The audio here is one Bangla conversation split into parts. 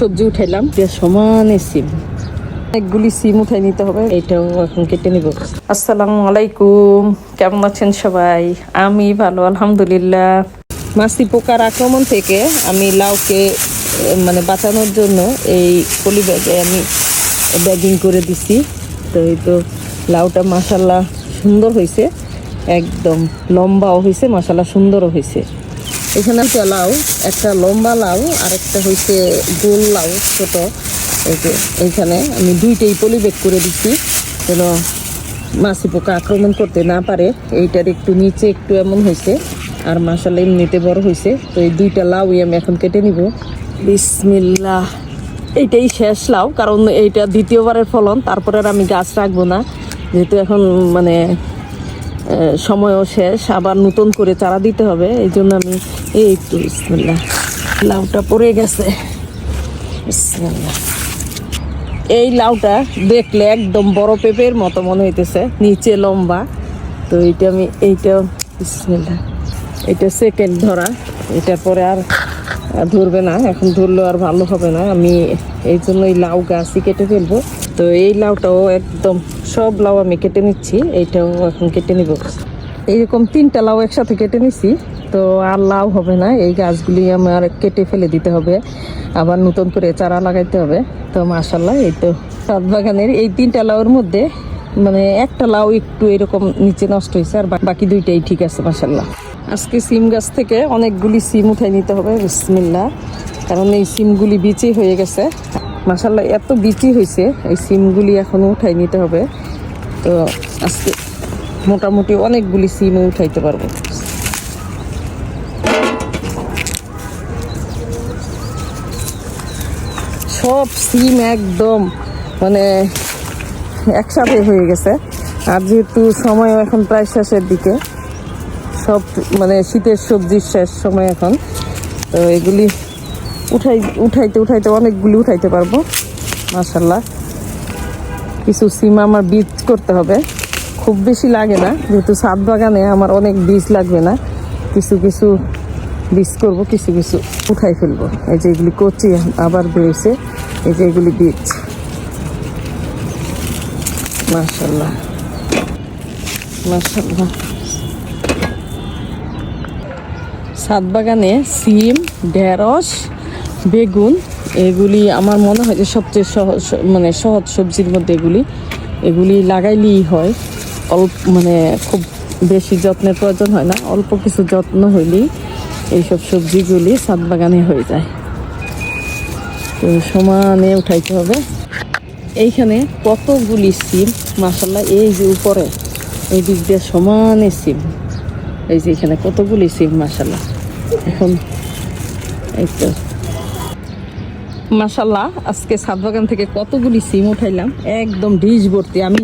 সবজি উঠাইলাম। সমানে সিম। অনেকগুলি সিম উঠাই নিতে হবে। এটাও এখন কেটে নিব। আসসালামু আলাইকুম। কেমন আছেন সবাই? আমি ভালো আলহামদুলিল্লাহ। মাছি পোকার আক্রমণ থেকে আমি লাউকে মানে বাঁচানোর জন্য এই পলি ব্যাগে আমি ব্যাগিং করে দিছি। তো এই তো লাউটা মাসাল্লাহ সুন্দর হয়েছে একদম লম্বাও হয়েছে মাসাল্লাহ সুন্দরও হয়েছে এখানে একটা লাউ, একটা লম্বা লাউ আর একটা হয়েছে গোল লাউ ছোট। এই যে এইখানে আমি দুইটাই পলিবেগ করে দিচ্ছি যেন মাছি পোকা আক্রমণ করতে না পারে। এইটার একটু নিচে একটু এমন হয়েছে আর মাসাল্লাহ এমনিতে বড় হয়েছে তো এই দুইটা লাউই আমি এখন কেটে নিব। বিসমিল্লাহ। এইটাই শেষ লাউ, কারণ এইটা দ্বিতীয়বারের ফলন, তারপরে আর আমি গাছ রাখব না। যেহেতু এখন মানে সময়ও শেষ, আবার নতুন করে চারা দিতে হবে এই জন্য আমি এই তো, বিসমিল্লাহ। লাউটা পড়ে গেছে। বিসমিল্লাহ। এই লাউটা দেখলে একদম বড় পেঁপের মতো মনে হইতেছে, নিচে লম্বা। তো এইটা আমি, এইটা, বিসমিল্লাহ। এটা সেকেন্ড ধরা। এটার পরে আর ধরবে না, এখন ধরলেও আর ভালো হবে না। আমি এই জন্য এই লাউ গাছই কেটে ফেলব। তো এই লাউটাও একদম সব লাউ আমি কেটে নিচ্ছি, এইটাও এখন কেটে নিব। এইরকম তিনটা লাউ একসাথে কেটে নিছি। তো আর লাউ হবে না, এই গাছগুলি আমার কেটে ফেলে দিতে হবে, আবার নতুন করে চারা লাগাইতে হবে। তো মাশাল্লাহ এই তো সাত বাগানের এই তিনটা লাউর মধ্যে মানে একটা লাউ একটু এরকম নিচে নষ্ট হয়েছে, আর বাকি দুইটাই ঠিক আছে মাশাল্লাহ আজকে সিম গাছ থেকে অনেকগুলি সিম উঠাই নিতে হবে বিসমিল্লা কারণ এই সিমগুলি বিচি হয়ে গেছে। মাশাল্লাহ এত বিচি হয়েছে, এই সিমগুলি এখনও উঠাই নিতে হবে। তো আজকে মোটামুটি অনেকগুলি সিম উঠাইতে পারব। সব সিম একদম মানে একসাথে হয়ে গেছে। আর যেহেতু সময় এখন প্রায় শেষের দিকে, সব মানে শীতের সবজির শেষ সময় এখন। তো এগুলি উঠাই, উঠাইতে উঠাইতে অনেকগুলি উঠাইতে পারব মাশাল্লাহ কিছু সিম আমার বীজ করতে হবে। খুব বেশি লাগে না, যেহেতু সাত বাগানে আমার অনেক বীজ লাগবে না। কিছু কিছু বীজ করব, কিছু কিছু উঠাই ফেলব। এই যে এগুলি কচি আবার বেড়েছে, এই যে এগুলি বীজ। মাশাল্লাহ মাশাল্লাহ সাত বাগানে সিম, ঢেঁড়স, বেগুন, এগুলি আমার মনে হয় যে সবচেয়ে সহজ মানে সহজ সবজির মধ্যে এগুলি। এগুলি লাগাইলেই হয়। অল্প মানে খুব বেশি যত্নের প্রয়োজন হয় না, অল্প কিছু যত্ন হইলেই এইসব সবজিগুলি সাত বাগানে হয়ে যায়। তো সমানে উঠাইতে হবে। এইখানে কতগুলি সিম? মাসাল্লাহ এই যে উপরে, এই দিক দিয়ে সমানে সিম। এই যে এখানে কতগুলি সিম মাসাল্লাহ এখন এই তো মাসাল্লাহ আজকে ছাদ বাগান থেকে কতগুলি সিম উঠাইলাম? একদম ডিশ ভর্তি। আমি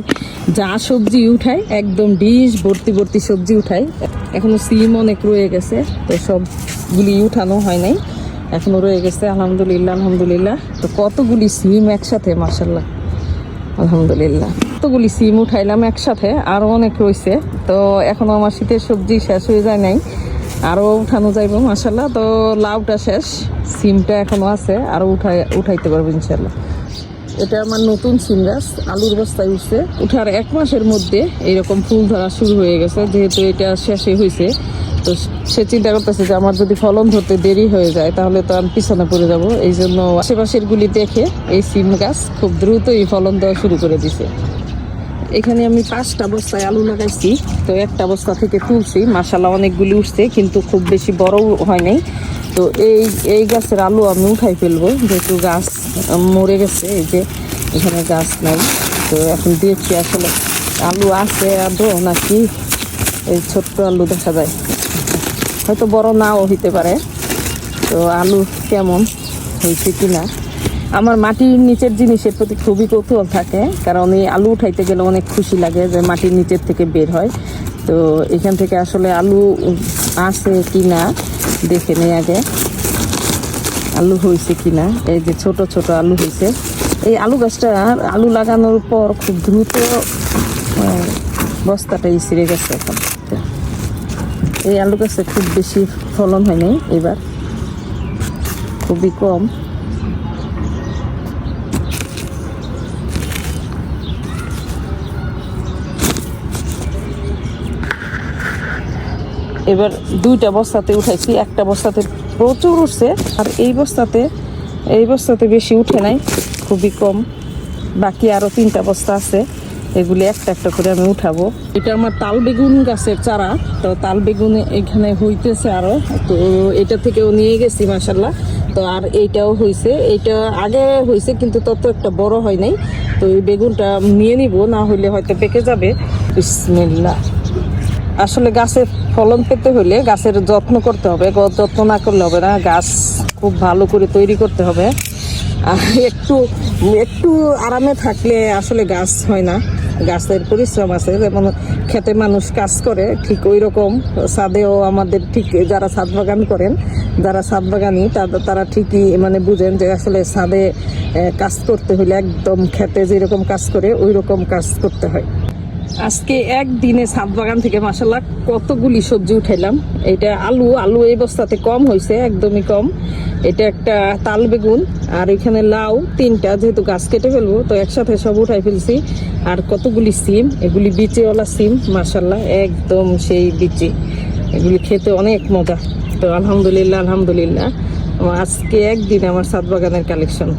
যা সবজি উঠাই একদম ডিশ ভর্তি ভর্তি সবজি উঠাই এখনও সিম অনেক রয়ে গেছে, তো সবগুলি উঠানো হয় নাই। এখনও রয়ে গেছে, আলহামদুলিল্লাহ আলহামদুলিল্লাহ। তো কতগুলি সিম একসাথে মার্শাল্লাহ আলহামদুলিল্লাহ। কতগুলি সিম উঠাইলাম একসাথে আরও অনেক রয়েছে। তো এখনও আমার শীতের সবজি শেষ হয়ে যায় নাই আরও উঠানো যাইব মাসাল্লাহ তো লাউটা শেষ, সিমটা এখনও আছে আরও উঠাই উঠাইতে পারব ইনশাল্লাহ এটা আমার নতুন সিম গাছ, আলুর বস্তায় উঠছে। উঠার এক মাসের মধ্যে এইরকম ফুল ধরা শুরু হয়ে গেছে, যেহেতু এটা শেষে হয়েছে তো সে চিন্তা করতেছে যে আমার যদি ফলন ধরতে দেরি হয়ে যায়, তাহলে তো আমি পিছনে পড়ে যাব। এই জন্য আশেপাশের গুলি দেখে এই সিম গাছ খুব দ্রুতই ফলন দেওয়া শুরু করে দিছে। এখানে আমি পাঁচটা বস্তায় আলু লাগাইছি। তো একটা বস্তা থেকে তুলছি। মাসালা অনেকগুলি উঠছে, কিন্তু খুব বেশি বড়ও হয় নাই। তো এই এই গাছের আলু আমি উঠাই ফেলব। যেহেতু গাছ মরে গেছে, এই যে এখানে গাছ নাই। তো এখন দিয়েছি আসলে আলু আছে আদৌ নাকি এই ছোট্ট আলু দেখা যায়। হয়তো বড় নাও হইতে পারে। তো আলু কেমন হয়েছে কি না আমার মাটির নিচের জিনিসের প্রতি খুবই কৌতূহল থাকে, কারণ এই আলু উঠাইতে গেলে অনেক খুশি লাগে যে মাটির নিচের থেকে বের হয়। তো এখান থেকে আসলে আলু আছে কি না দেখে নেই আগে। আলু হয়েছে কিনা? এই যে ছোট ছোট আলু হয়েছে। এই আলু গাছটা আলু লাগানোর পর খুব দ্রুত বস্তাটা ইসিরে গেছে এখন। এই আলু গাছে খুব বেশি ফলন হয় নাই এবার। খুবই কম। এবার দুইটা বস্তাতে উঠাইছি, একটা বস্তাতে প্রচুর উঠছে, আর এই বস্তাতে এই বস্তাতে বেশি উঠে নাই, খুবই কম। বাকি আরও তিনটা বস্তা আছে, এগুলি একটা একটা করে আমি উঠাবো। এটা আমার তাল বেগুন গাছের চারা, তো তাল বেগুন এখানে হইতেছে আরও তো এটা থেকেও নিয়ে গেছি মাসাল্লাহ তো আর এইটাও হয়েছে এইটা আগে হয়েছে কিন্তু তত একটা বড় হয় নাই। তো এই বেগুনটা নিয়ে নিব, না হইলে হয়তো পেকে যাবে। বিসমিল্লা আসলে গাছের ফলন পেতে হলে গাছের যত্ন করতে হবে যত্ন না করলে হবে না, গাছ খুব ভালো করে তৈরি করতে হবে। আর একটু একটু আরামে থাকলে আসলে গাছ হয় না। গাছের পরিশ্রম আছে, যেমন খেতে মানুষ কাজ করে, ঠিক ওই রকম ছাদেও আমাদের ঠিক যারা ছাদ বাগান করেন, যারা ছাদ বাগানি তারা তারা ঠিকই মানে বুঝেন যে আসলে ছাদে কাজ করতে হলে একদম খেতে যেরকম কাজ করে ওই রকম কাজ করতে হয়। আজকে একদিনে ছাদ বাগান থেকে মাসাল্লাহ কতগুলি সবজি উঠাইলাম। এটা আলু আলু এই বস্তাতে কম হয়েছে একদমই কম। এটা একটা তাল বেগুন, আর এখানে লাউ তিনটা, যেহেতু গাছ কেটে ফেলব, তো একসাথে সব উঠাই ফেলছি। আর কতগুলি সিম, এগুলি বিচিওয়ালা সিম মাসাল্লাহ একদম সেই বিচি। এগুলি খেতে অনেক মজা। তো আলহামদুলিল্লাহ আলহামদুলিল্লাহ। আজকে একদিনে আমার ছাদ বাগানের কালেকশন।